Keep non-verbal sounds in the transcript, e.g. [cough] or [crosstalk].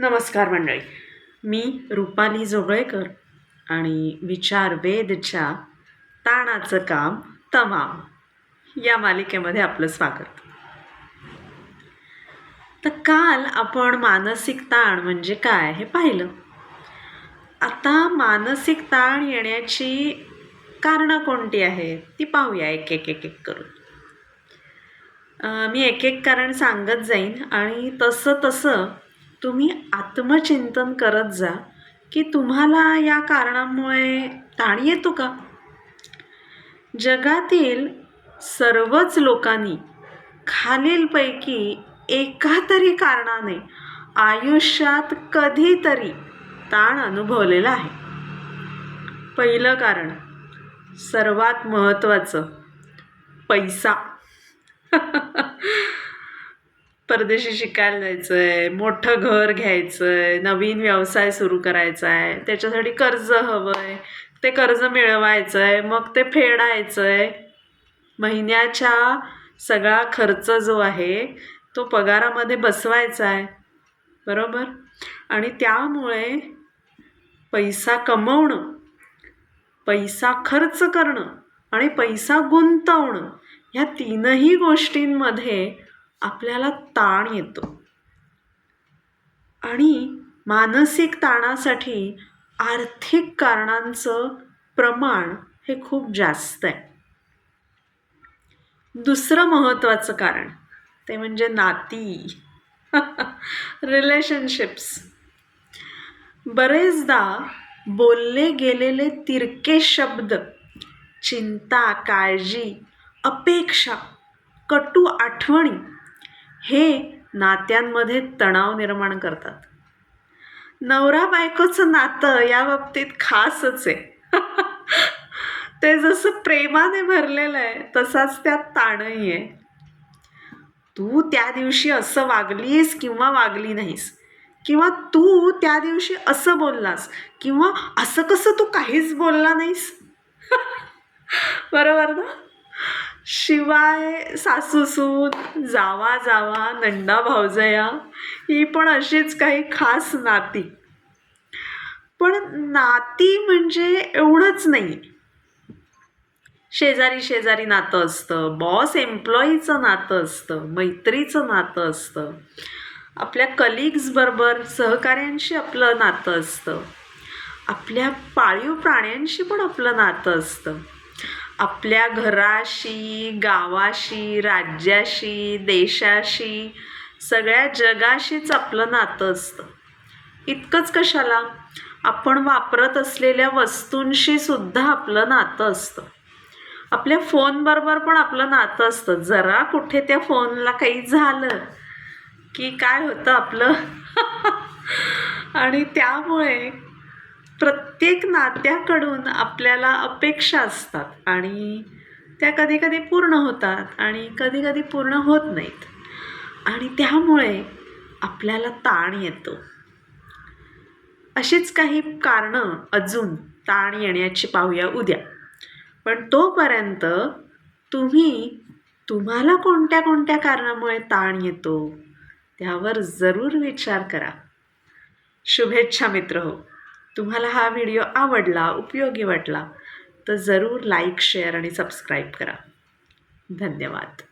नमस्कार मंडळी. मी रुपाली जोगळेकर आणि विचार वेदच्या ताणाचं काम तमाम या मालिकेमध्ये आपलं स्वागत. तर काल आपण मानसिक ताण म्हणजे काय हे पाहिलं. आता मानसिक ताण येण्याची कारणं कोणती आहेत ती पाहूया एक एक एक एक करून. मी एक एक कारण सांगत जाईन आणि तसं तसं तुम्ही आत्मचिंतन करत जा की तुम्हाला या कारणामुळे ताण येतो का? जगातील सर्वच लोकांनी खालीलपैकी एका तरी कारणाने आयुष्यात कधीतरी ताण अनुभवलेला आहे. पहिलं कारण सर्वात महत्त्वाचं पैसा. [laughs] परदेशी शिकायला जायचं आहे मोठं घर घ्यायचं आहे नवीन व्यवसाय सुरू करायचा आहे त्याच्यासाठी कर्ज हवं आहे ते कर्ज मिळवायचं आहे मग ते फेडायचं आहे महिन्याच्या सगळा खर्च जो आहे तो पगारामध्ये बसवायचा आहे बरोबर? आणि त्यामुळे पैसा कमवणं पैसा खर्च करणं आणि पैसा गुंतवणं ह्या तीनही गोष्टींमध्ये आपल्याला ताण येतो. आणि मानसिक ताणासाठी आर्थिक कारणांचं प्रमाण हे खूप जास्त आहे. दुसरं महत्त्वाचं कारण ते म्हणजे नाती. [laughs] रिलेशनशिप्स बरेचदा बोलले गेलेले तिरके शब्द चिंता काळजी अपेक्षा कटू आठवणी हे नात्यांमध्ये तणाव निर्माण करतात. नवरा बायकोचं नातं या बाबतीत खासच आहे. [laughs] ते जसं प्रेमाने भरलेलं आहे तसाच त्यात ताणही आहे. तू त्या दिवशी असं वागलीस किंवा वागली नाहीस किंवा तू त्या दिवशी असं बोललास किंवा असं कसं तू काहीच बोलला नाहीस? [laughs] बरोबर ना? शिवाय सासूसून जावा जावा नंदा भावजया ही पण अशीच काही खास नाती. पण नाती म्हणजे एवढंच नाही. शेजारी शेजारी नातं असतं बॉस एम्प्लॉईचं नातं असतं मैत्रीचं नातं असतं. आपल्या कलिग्सबरोबर सहकाऱ्यांशी आपलं नातं असतं. आपल्या पाळीव प्राण्यांशी पण आपलं नातं असतं. आपल्या घराशी गावाशी राज्याशी देशाशी सगळ्या जगाशीच आपलं नातं असतं. इतकंच कशाला? आपण वापरत असलेल्या वस्तूंशी सुद्धा आपलं नातं असतं. आपल्या फोनबरोबर पण आपलं नातं असतं. जरा कुठे त्या फोनला काही झालं की काय होतं आपलं? [laughs] आणि त्यामुळे प्रत्येक नात्याकडून आपल्याला अपेक्षा असतात आणि त्या कधी कधी पूर्ण होतात आणि कधी कधी पूर्ण होत नाहीत. आणि त्यामुळे आपल्याला ताण येतो. अशीच काही कारणं अजून ताण येण्याची पाहूया उद्या. पण तोपर्यंत तुम्ही तुम्हाला कोणत्या कोणत्या कारणामुळे ताण येतो त्यावर जरूर विचार करा. शुभेच्छा मित्र हो. तुम्हाला हा व्हिडिओ आवडला उपयोगी वाटला तर जरूर लाईक शेअर आणि सबस्क्राईब करा. धन्यवाद.